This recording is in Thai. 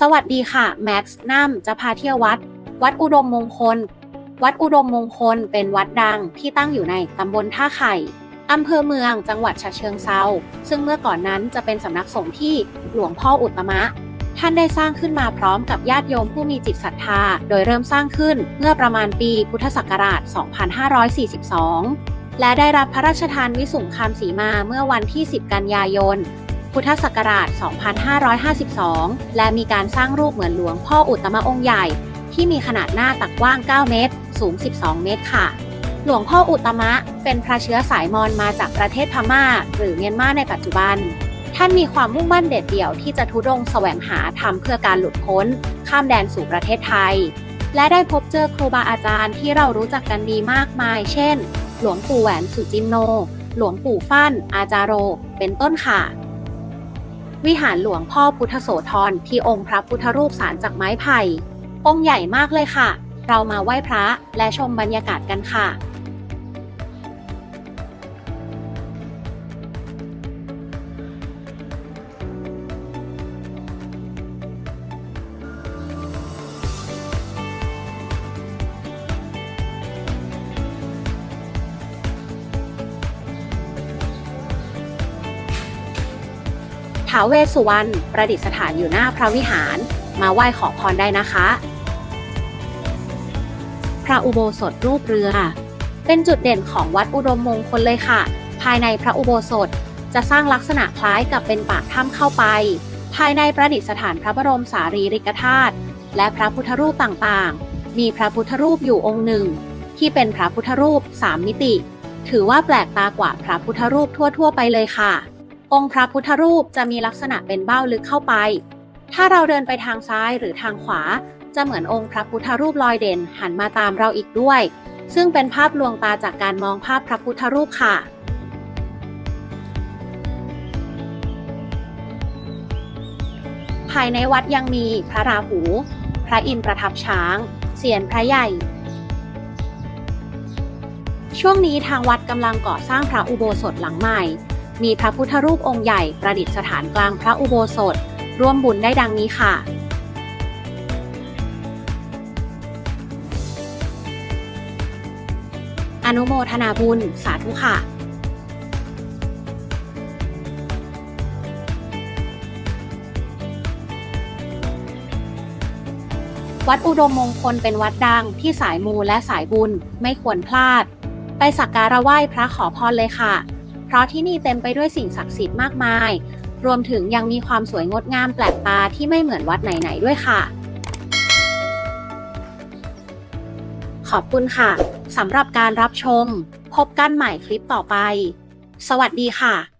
สวัสดีค่ะ แม็กซ์น้ำจะพาเที่ยววัด วัดอุดมมงคล วัดอุดมมงคลเป็นวัดดังที่ตั้งอยู่ในตำบลท่าไข่อำเภอเมืองจังหวัดฉะเชิงเซาซึ่งเมื่อก่อนนั้นจะเป็นสำนักสงฆ์ที่หลวงพ่ออุตตมะ ท่านได้สร้างขึ้นมาพร้อมกับญาติโยมผู้มีจิตศรัทธา โดยเริ่มสร้างขึ้นเมื่อประมาณปีพุทธศักราช 2542 และได้รับพระราชทานวิสุงคามสีมาเมื่อวันที่ 10 กันยายน พุทธศักราช 2552 และมีการสร้างรูปเหมือนหลวงพ่ออุตมะองค์ใหญ่ ที่มีขนาดหน้าตักกว้าง 9 เมตร สูง 12 เมตรค่ะ หลวงพ่ออุตมะเป็นพระเชื้อสายมอญมาจากประเทศพม่า หรือเมียนมาในปัจจุบัน ท่านมีความมุ่งมั่นเด็ดเดี่ยวที่จะทุดงแสวงหาธรรมเพื่อการหลุดพ้น ข้ามแดนสู่ประเทศไทย และได้พบเจอครูบาอาจารย์ที่เรารู้จักกันดีมากมาย เช่น หลวงปู่แหวนสุจินโน หลวงปู่ฟั่น อาจารโร เป็นต้นค่ะ วิหารหลวงพ่อพุทธโสธรที่องค์พระพุทธรูปสารจากไม้ไผ่ องค์ใหญ่มากเลยค่ะ เรามาไหว้พระและชมบรรยากาศกันค่ะ ท้าวเวสสุวรรณประดิษฐานอยู่หน้าพระวิหารมาไหว้ขอพรได้นะคะ พระอุโบสถรูปเรือ เป็นจุดเด่นของวัดอุดมมงคลเลยค่ะ ภายในพระอุโบสถจะสร้างลักษณะคล้ายกับเป็นปากถ้ำเข้าไป ภายในประดิษฐานพระบรมสารีริกธาตุและพระพุทธรูปต่างๆ มีพระพุทธรูปอยู่องค์หนึ่ง ที่เป็นพระพุทธรูปสามมิติ ถือว่าแปลกตากว่าพระพุทธรูปทั่ว ๆ ไปเลยค่ะ องค์พระพุทธรูปจะมีลักษณะเป็นเบ้าลึกเข้าไป ถ้าเราเดินไปทางซ้ายหรือทางขวา จะเหมือนองค์พระพุทธรูปลอยเด่นหันมาตามเราอีกด้วย ซึ่งเป็นภาพลวงตาจากการมองภาพพระพุทธรูปค่ะภายในวัดยังมีพระราหู พระอินทร์ประทับช้าง เสียนพระใหญ่ ช่วงนี้ทางวัดกำลังก่อสร้างพระอุโบสถหลังใหม่ มีพระพุทธรูปองค์ใหญ่ประดิษฐานกลางพระอุโบสถ ร่วมบุญได้ดังนี้ค่ะ อนุโมทนาบุญ สาธุค่ะวัดอุดมมงคลเป็นวัดดังที่สายมูและสายบุญไม่ควรพลาด ไปสักการะไหว้พระขอพรเลยค่ะ เพราะที่นี่เต็มไปด้วยสิ่งศักดิ์สิทธิ์มากมาย รวมถึงยังมีความสวยงดงามแปลกตาที่ไม่เหมือนวัดไหนๆด้วยค่ะ ขอบคุณค่ะสำหรับการรับชม พบกันใหม่คลิปต่อไป สวัสดีค่ะ